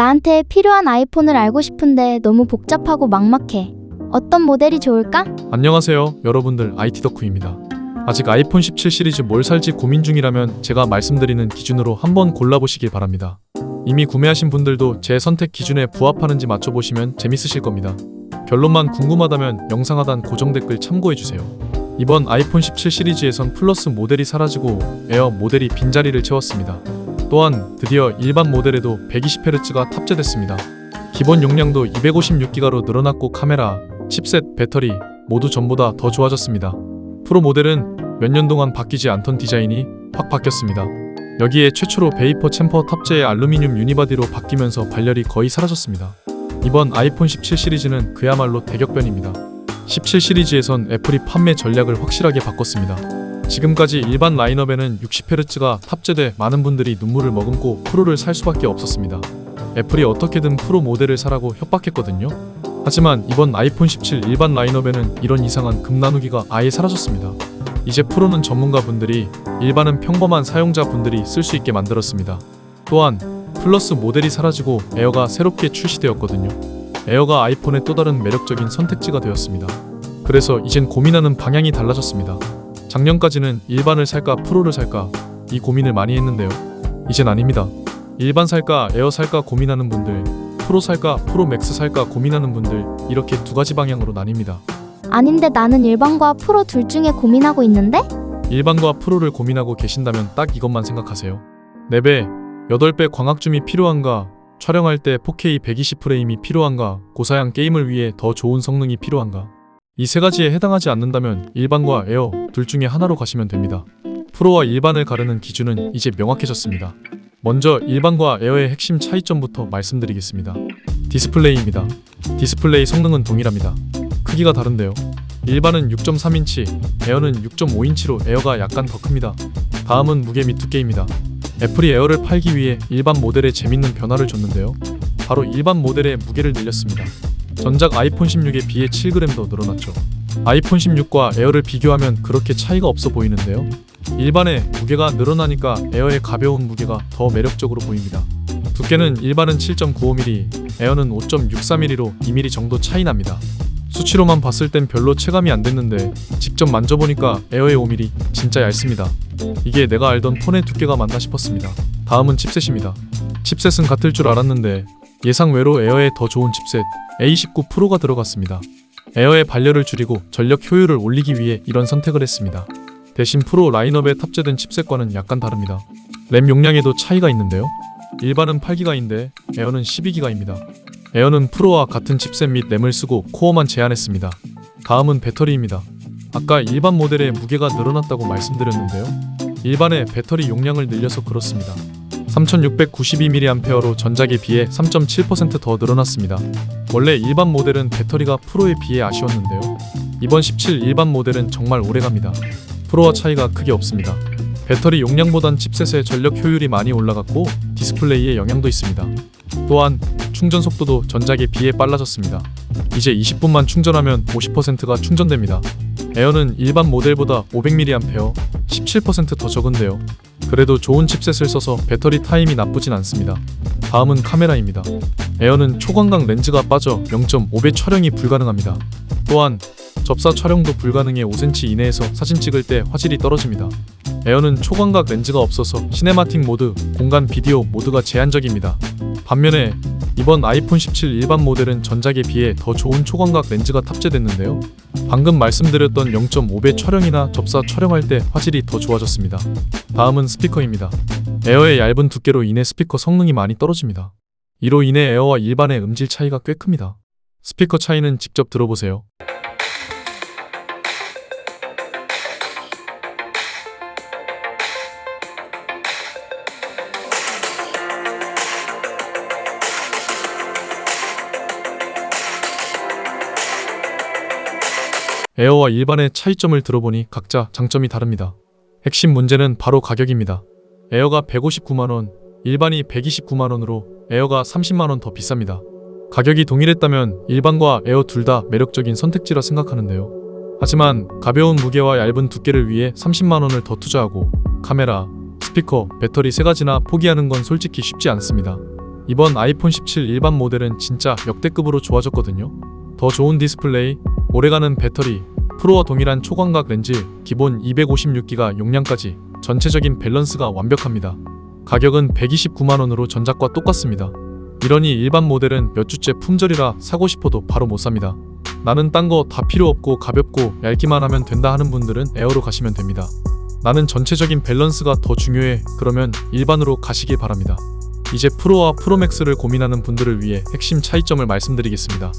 나한테 필요한 아이폰을 알고 싶은데 너무 복잡하고 막막해. 어떤 모델이 좋을까? 안녕하세요. 여러분들 IT 덕후입니다. 아직 아이폰 17 시리즈 뭘 살지 고민 중이라면 제가 말씀드리는 기준으로 한번 골라보시길 바랍니다. 이미 구매하신 분들도 제 선택 기준에 부합하는지 맞춰보시면 재밌으실 겁니다. 결론만 궁금하다면 영상 하단 고정 댓글 참고해주세요. 이번 아이폰 17 시리즈에선 플러스 모델이 사라지고 에어 모델이 빈자리를 채웠습니다. 또한 드디어 일반 모델에도 120Hz가 탑재됐습니다. 기본 용량도 256기가로 늘어났고 카메라, 칩셋, 배터리 모두 전보다 더 좋아졌습니다. 프로 모델은 몇 년 동안 바뀌지 않던 디자인이 확 바뀌었습니다. 여기에 최초로 베이퍼 챔퍼 탑재의 알루미늄 유니바디로 바뀌면서 발열이 거의 사라졌습니다. 이번 아이폰 17 시리즈는 그야말로 대격변입니다. 17 시리즈에선 애플이 판매 전략을 확실하게 바꿨습니다. 지금까지 일반 라인업에는 60Hz가 탑재돼 많은 분들이 눈물을 머금고 프로를 살 수밖에 없었습니다. 애플이 어떻게든 프로 모델을 사라고 협박했거든요. 하지만 이번 아이폰 17 일반 라인업에는 이런 이상한 금 나누기가 아예 사라졌습니다. 이제 프로는 전문가분들이 일반은 평범한 사용자분들이 쓸 수 있게 만들었습니다. 또한 플러스 모델이 사라지고 에어가 새롭게 출시되었거든요. 에어가 아이폰의 또 다른 매력적인 선택지가 되었습니다. 그래서 이젠 고민하는 방향이 달라졌습니다. 작년까지는 일반을 살까 프로를 살까 이 고민을 많이 했는데요. 이젠 아닙니다. 일반 살까 에어 살까 고민하는 분들, 프로 살까 프로 맥스 살까 고민하는 분들 이렇게 두 가지 방향으로 나뉩니다. 아닌데 나는 일반과 프로 둘 중에 고민하고 있는데? 일반과 프로를 고민하고 계신다면 딱 이것만 생각하세요. 4배, 8배 광학줌이 필요한가? 촬영할 때 4K 120프레임이 필요한가? 고사양 게임을 위해 더 좋은 성능이 필요한가? 이 세 가지에 해당하지 않는다면 일반과 에어 둘 중에 하나로 가시면 됩니다. 프로와 일반을 가르는 기준은 이제 명확해졌습니다. 먼저 일반과 에어의 핵심 차이점부터 말씀드리겠습니다. 디스플레이입니다. 디스플레이 성능은 동일합니다. 크기가 다른데요. 일반은 6.3인치, 에어는 6.5인치로 에어가 약간 더 큽니다. 다음은 무게 및 두께입니다. 애플이 에어를 팔기 위해 일반 모델에 재밌는 변화를 줬는데요. 바로 일반 모델의 무게를 늘렸습니다. 전작 아이폰 16에 비해 7g 더 늘어났죠. 아이폰 16과 에어를 비교하면 그렇게 차이가 없어 보이는데요. 일반의 무게가 늘어나니까 에어의 가벼운 무게가 더 매력적으로 보입니다. 두께는 일반은 7.95mm, 에어는 5.63mm로 2mm 정도 차이 납니다. 수치로만 봤을 땐 별로 체감이 안 됐는데 직접 만져보니까 에어의 5mm 진짜 얇습니다. 이게 내가 알던 폰의 두께가 맞나 싶었습니다. 다음은 칩셋입니다. 칩셋은 같을 줄 알았는데 예상 외로 에어에 더 좋은 칩셋 A19 프로가 들어갔습니다. 에어의 발열을 줄이고 전력 효율을 올리기 위해 이런 선택을 했습니다. 대신 프로 라인업에 탑재된 칩셋과는 약간 다릅니다. 램 용량에도 차이가 있는데요. 일반은 8기가인데 에어는 12기가입니다. 에어는 프로와 같은 칩셋 및 램을 쓰고 코어만 제한했습니다. 다음은 배터리입니다. 아까 일반 모델의 무게가 늘어났다고 말씀드렸는데요. 일반의 배터리 용량을 늘려서 그렇습니다. 3692mAh로 전작에 비해 3.7%더 늘어났습니다. 원래 일반 모델은 배터리가 프로에 비해 아쉬웠는데요. 이번 17 일반 모델은 정말 오래갑니다. 프로와 차이가 크게 없습니다. 배터리 용량보단 칩셋의 전력 효율이 많이 올라갔고 디스플레이에 영향도 있습니다. 또한 충전 속도도 전작에 비해 빨라졌습니다. 이제 20분만 충전하면 50%가 충전됩니다. 에어는 일반 모델보다 500mAh, 17%더 적은데요. 그래도 좋은 칩셋을 써서 배터리 타임이 나쁘진 않습니다. 다음은 카메라입니다. 에어는 초광각 렌즈가 빠져 0.5배 촬영이 불가능합니다. 또한 접사 촬영도 불가능해 5cm 이내에서 사진 찍을 때 화질이 떨어집니다. 에어는 초광각 렌즈가 없어서 시네마틱 모드, 공간 비디오 모드가 제한적입니다. 반면에 이번 아이폰 17 일반 모델은 전작에 비해 더 좋은 초광각 렌즈가 탑재됐는데요. 방금 말씀드렸던 0.5배 촬영이나 접사 촬영할 때 화질이 더 좋아졌습니다. 다음은 스피커입니다. 에어의 얇은 두께로 인해 스피커 성능이 많이 떨어집니다. 이로 인해 에어와 일반의 음질 차이가 꽤 큽니다. 스피커 차이는 직접 들어보세요. 에어와 일반의 차이점을 들어보니 각자 장점이 다릅니다. 핵심 문제는 바로 가격입니다. 에어가 159만원, 일반이 129만원으로 에어가 30만원 더 비쌉니다. 가격이 동일했다면 일반과 에어 둘 다 매력적인 선택지라 생각하는데요. 하지만 가벼운 무게와 얇은 두께를 위해 30만원을 더 투자하고 카메라, 스피커, 배터리 세 가지나 포기하는 건 솔직히 쉽지 않습니다. 이번 아이폰 17 일반 모델은 진짜 역대급으로 좋아졌거든요. 더 좋은 디스플레이, 오래가는 배터리, 프로와 동일한 초광각 렌즈, 기본 256기가 용량까지 전체적인 밸런스가 완벽합니다. 가격은 129만원으로 전작과 똑같습니다. 이러니 일반 모델은 몇 주째 품절이라 사고 싶어도 바로 못 삽니다. 나는 딴 거 다 필요 없고 가볍고 얇기만 하면 된다 하는 분들은 에어로 가시면 됩니다. 나는 전체적인 밸런스가 더 중요해. 그러면 일반으로 가시길 바랍니다. 이제 프로와 프로맥스를 고민하는 분들을 위해 핵심 차이점을 말씀드리겠습니다.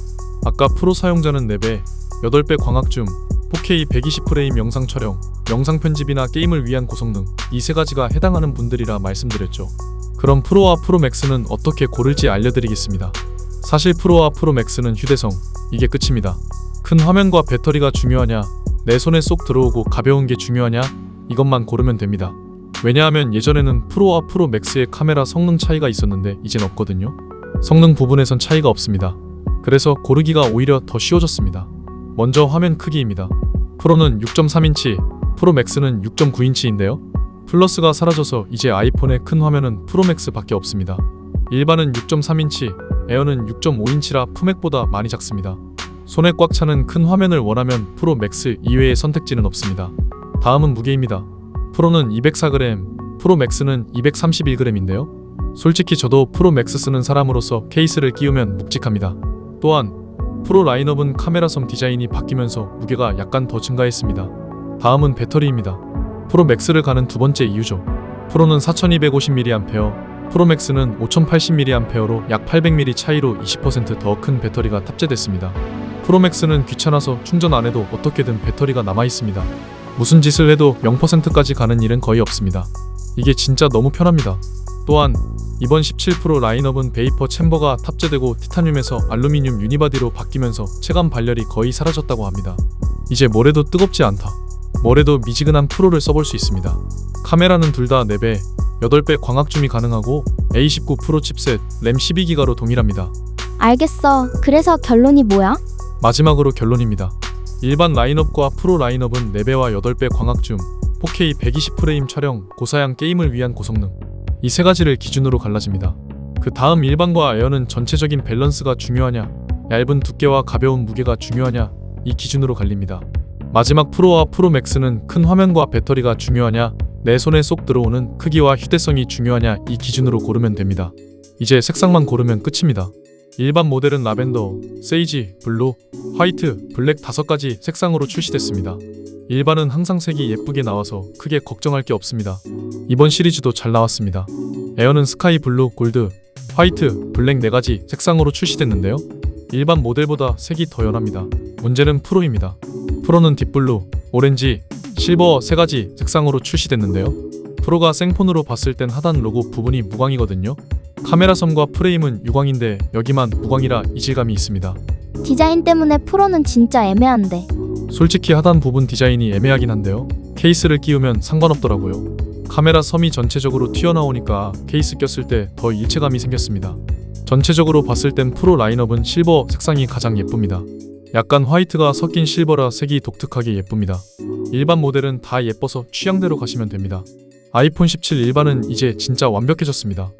아까 프로 사용자는 4배, 8배 광학줌, 4K 120프레임 영상 촬영, 영상 편집이나 게임을 위한 고성능 이 세 가지가 해당하는 분들이라 말씀드렸죠. 그럼 프로와 프로맥스는 어떻게 고를지 알려드리겠습니다. 사실 프로와 프로맥스는 휴대성 이게 끝입니다. 큰 화면과 배터리가 중요하냐, 내 손에 쏙 들어오고 가벼운 게 중요하냐 이것만 고르면 됩니다. 왜냐하면 예전에는 프로와 프로 맥스의 카메라 성능 차이가 있었는데 이젠 없거든요. 성능 부분에선 차이가 없습니다. 그래서 고르기가 오히려 더 쉬워졌습니다. 먼저 화면 크기입니다. 프로는 6.3인치, 프로 맥스는 6.9인치인데요. 플러스가 사라져서 이제 아이폰의 큰 화면은 프로 맥스밖에 없습니다. 일반은 6.3인치, 에어는 6.5인치라 품액보다 많이 작습니다. 손에 꽉 차는 큰 화면을 원하면 프로 맥스 이외의 선택지는 없습니다. 다음은 무게입니다. 프로는 204g, 프로 맥스는 231g인데요. 솔직히 저도 프로 맥스 쓰는 사람으로서 케이스를 끼우면 묵직합니다. 또한 프로 라인업은 카메라 섬 디자인이 바뀌면서 무게가 약간 더 증가했습니다. 다음은 배터리입니다. 프로 맥스를 가는 두 번째 이유죠. 프로는 4250mAh, 프로 맥스는 5080mAh로 약 800mAh 차이로 20%더 큰 배터리가 탑재됐습니다. 프로 맥스는 귀찮아서 충전 안 해도 어떻게든 배터리가 남아 있습니다. 무슨 짓을 해도 0%까지 가는 일은 거의 없습니다. 이게 진짜 너무 편합니다. 또한 이번 17 프로 라인업은 베이퍼 챔버가 탑재되고 티타늄에서 알루미늄 유니바디로 바뀌면서 체감 발열이 거의 사라졌다고 합니다. 이제 뭐래도 뜨겁지 않다. 뭐래도 미지근한 프로를 써볼 수 있습니다. 카메라는 둘 다 4배, 8배 광학줌이 가능하고 A19 프로 칩셋, 램 12기가로 동일합니다. 알겠어. 그래서 결론이 뭐야? 마지막으로 결론입니다. 일반 라인업과 프로 라인업은 4배와 8배 광학줌, 4K 120프레임 촬영, 고사양 게임을 위한 고성능 이 세 가지를 기준으로 갈라집니다. 그 다음 일반과 에어는 전체적인 밸런스가 중요하냐, 얇은 두께와 가벼운 무게가 중요하냐 이 기준으로 갈립니다. 마지막 프로와 프로 맥스는 큰 화면과 배터리가 중요하냐, 내 손에 쏙 들어오는 크기와 휴대성이 중요하냐 이 기준으로 고르면 됩니다. 이제 색상만 고르면 끝입니다. 일반 모델은 라벤더, 세이지, 블루, 화이트, 블랙 다섯 가지 색상으로 출시됐습니다. 일반은 항상 색이 예쁘게 나와서 크게 걱정할 게 없습니다. 이번 시리즈도 잘 나왔습니다. 에어는 스카이 블루, 골드, 화이트, 블랙 네 가지 색상으로 출시됐는데요. 일반 모델보다 색이 더 연합니다. 문제는 프로입니다. 프로는 딥블루, 오렌지, 실버 세 가지 색상으로 출시됐는데요. 프로가 생폰으로 봤을 땐 하단 로고 부분이 무광이거든요. 카메라 섬과 프레임은 유광인데 여기만 무광이라 이질감이 있습니다. 디자인 때문에 프로는 진짜 애매한데. 솔직히 하단 부분 디자인이 애매하긴 한데요. 케이스를 끼우면 상관없더라고요. 카메라 섬이 전체적으로 튀어나오니까 케이스 꼈을 때 더 일체감이 생겼습니다. 전체적으로 봤을 땐 프로 라인업은 실버 색상이 가장 예쁩니다. 약간 화이트가 섞인 실버라 색이 독특하게 예쁩니다. 일반 모델은 다 예뻐서 취향대로 가시면 됩니다. 아이폰 17 일반은 이제 진짜 완벽해졌습니다.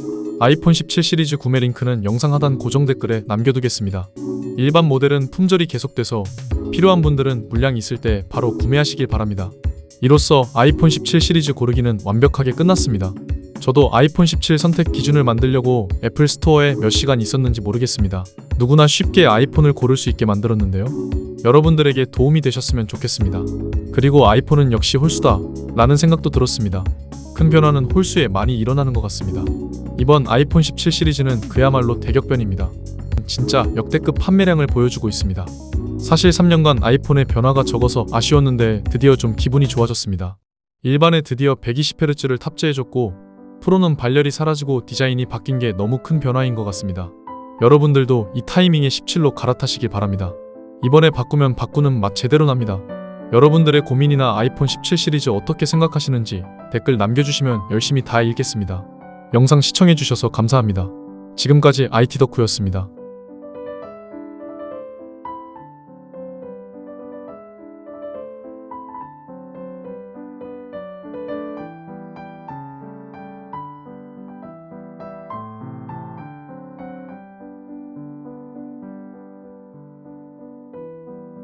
아이폰 17 시리즈 구매 링크는 영상 하단 고정 댓글에 남겨두겠습니다. 일반 모델은 품절이 계속돼서 필요한 분들은 물량 있을 때 바로 구매하시길 바랍니다. 이로써 아이폰 17 시리즈 고르기는 완벽하게 끝났습니다. 저도 아이폰 17 선택 기준을 만들려고 애플 스토어에 몇 시간 있었는지 모르겠습니다. 누구나 쉽게 아이폰을 고를 수 있게 만들었는데요. 여러분들에게 도움이 되셨으면 좋겠습니다. 그리고 아이폰은 역시 홀수다 라는 생각도 들었습니다. 큰 변화는 홀수에 많이 일어나는 것 같습니다. 이번 아이폰 17 시리즈는 그야말로 대격변입니다. 진짜 역대급 판매량을 보여주고 있습니다. 사실 3년간 아이폰의 변화가 적어서 아쉬웠는데 드디어 좀 기분이 좋아졌습니다. 일반에 드디어 120Hz를 탑재해줬고 프로는 발열이 사라지고 디자인이 바뀐 게 너무 큰 변화인 것 같습니다. 여러분들도 이 타이밍에 17로 갈아타시길 바랍니다. 이번에 바꾸면 바꾸는 맛 제대로 납니다. 여러분들의 고민이나 아이폰 17 시리즈 어떻게 생각하시는지 댓글 남겨주시면 열심히 다 읽겠습니다. 영상 시청해주셔서 감사합니다. 지금까지 IT 덕후였습니다.